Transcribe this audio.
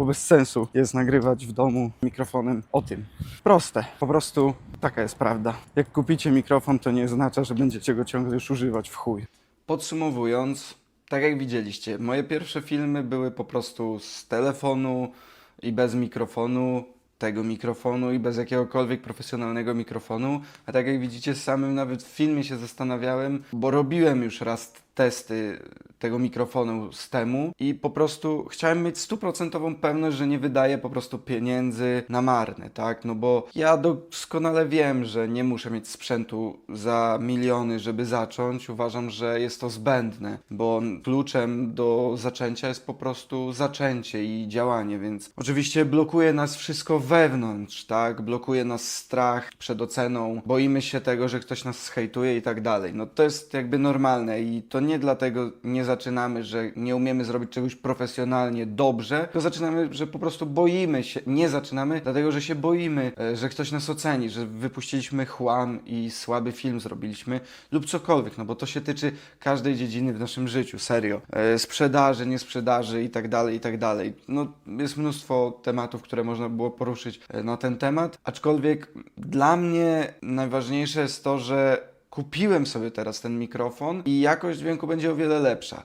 bo bez sensu jest nagrywać w domu mikrofonem o tym. Proste, po prostu taka jest prawda. Jak kupicie mikrofon, to nie oznacza, że będziecie go ciągle już używać w chuj. Podsumowując, tak jak widzieliście, moje pierwsze filmy były po prostu z telefonu i bez mikrofonu, tego mikrofonu i bez jakiegokolwiek profesjonalnego mikrofonu. A tak jak widzicie, samym nawet w filmie się zastanawiałem, bo robiłem już raz testy tego mikrofonu z temu i po prostu chciałem mieć stuprocentową pewność, że nie wydaję po prostu pieniędzy na marne, tak? No bo ja doskonale wiem, że nie muszę mieć sprzętu za miliony, żeby zacząć. Uważam, że jest to zbędne, bo kluczem do zaczęcia jest po prostu zaczęcie i działanie, więc oczywiście blokuje nas wszystko wewnątrz, tak? Blokuje nas strach przed oceną, boimy się tego, że ktoś nas zhejtuje i tak dalej. No to jest jakby normalne i to nie dlatego nie zaczynamy, że nie umiemy zrobić czegoś profesjonalnie dobrze, tylko zaczynamy, że po prostu boimy się. Nie zaczynamy, dlatego że się boimy, e, że ktoś nas oceni, że wypuściliśmy chłam i słaby film zrobiliśmy lub cokolwiek, no bo to się tyczy każdej dziedziny w naszym życiu, serio. E, Sprzedaży, nie sprzedaży i tak dalej, i tak dalej. No jest mnóstwo tematów, które można było poruszyć e, na ten temat, aczkolwiek dla mnie najważniejsze jest to, że kupiłem sobie teraz ten mikrofon i jakość dźwięku będzie o wiele lepsza.